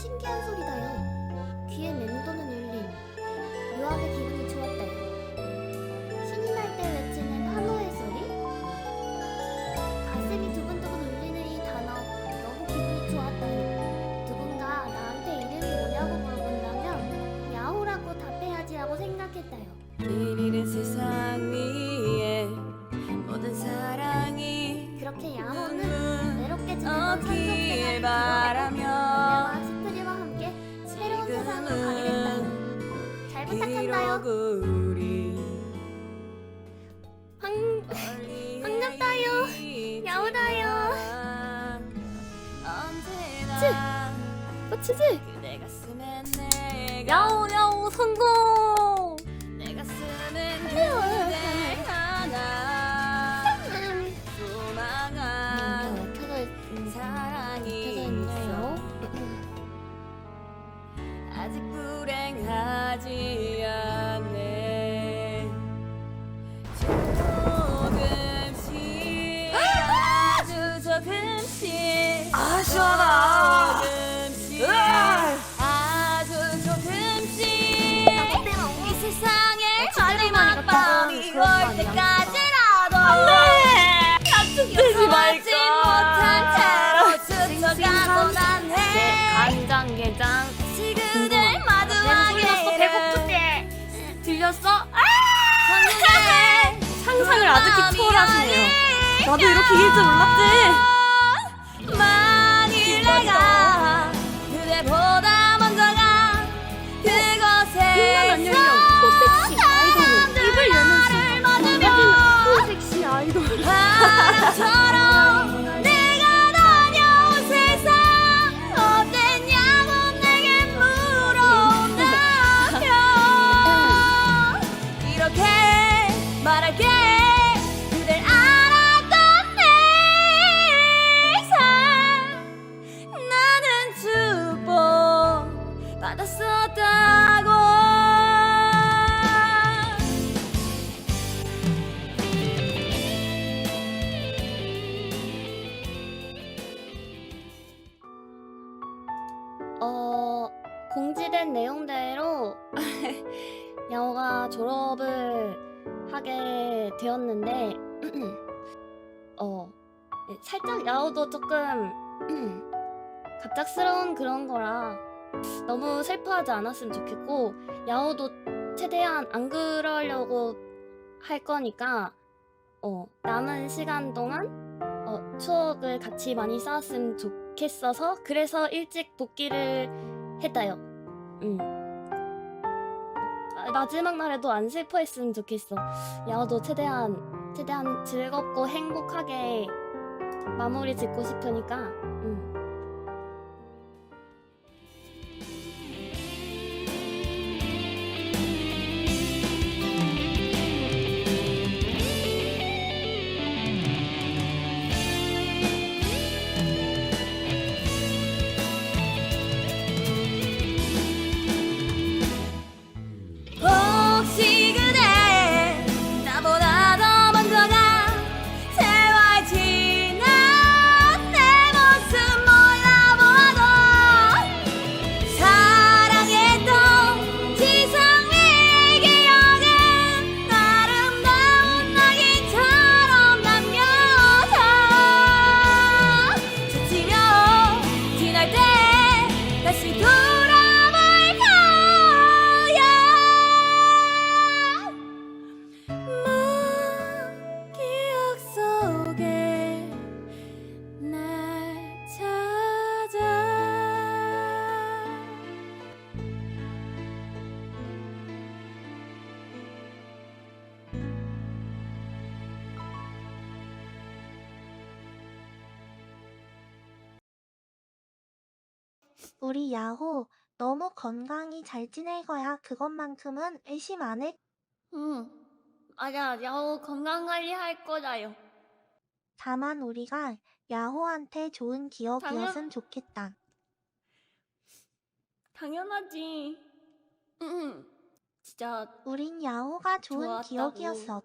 신기한 소리다요. 귀에 맴도는 울림. 묘하게 기분이 좋았다요. 신이 날 때 외치는 환호의 소리? 가슴이 두근두근 울리는 이 단어 너무 기분이 좋았다요. 누군가 나한테 이름이 뭐냐고 물어본다면 야호라고 답해야지 하고 생각했다요. 길 잃은 세상 위에 모든 사랑이 그렇게 야호는 외롭게 지내던 없길 산속생활을 가게 됐다요. 잘 부탁한다요. 황. 그대 가슴에 내가 야호 야호 성공. 내 가슴엔 그대 배고픈데. 들렸어? 상상을 아주 초월하시네요. 나도 이렇게 이길 줄 몰랐지. 어, 공지된 내용대로 야호가 졸업을 하게 되었는데, 어, 네, 살짝 야호도 조금 갑작스러운 그런 거라 너무 슬퍼하지 않았으면 좋겠고, 야호도 최대한 안 그러려고 할 거니까, 어, 남은 시간 동안 어, 추억을 같이 많이 쌓았으면 좋겠 어서 그래서 일찍 복귀를 했다요. 음. 아, 마지막 날에도 안 슬퍼했으면 좋겠어. 야도 최대한 최대한 즐겁고 행복하게 마무리 짓고 싶으니까. 음. 우리 야호, 너무 건강히 잘 지낼 거야. 그것만큼은 의심 안 해. 응. 맞아, 야호 건강 관리 할 거다요. 다만 우리가 야호한테 좋은 기억이었으면 좋겠다. 당연하지. 응. 진짜 우린 야호가 좋은 좋았다고. 기억이었어.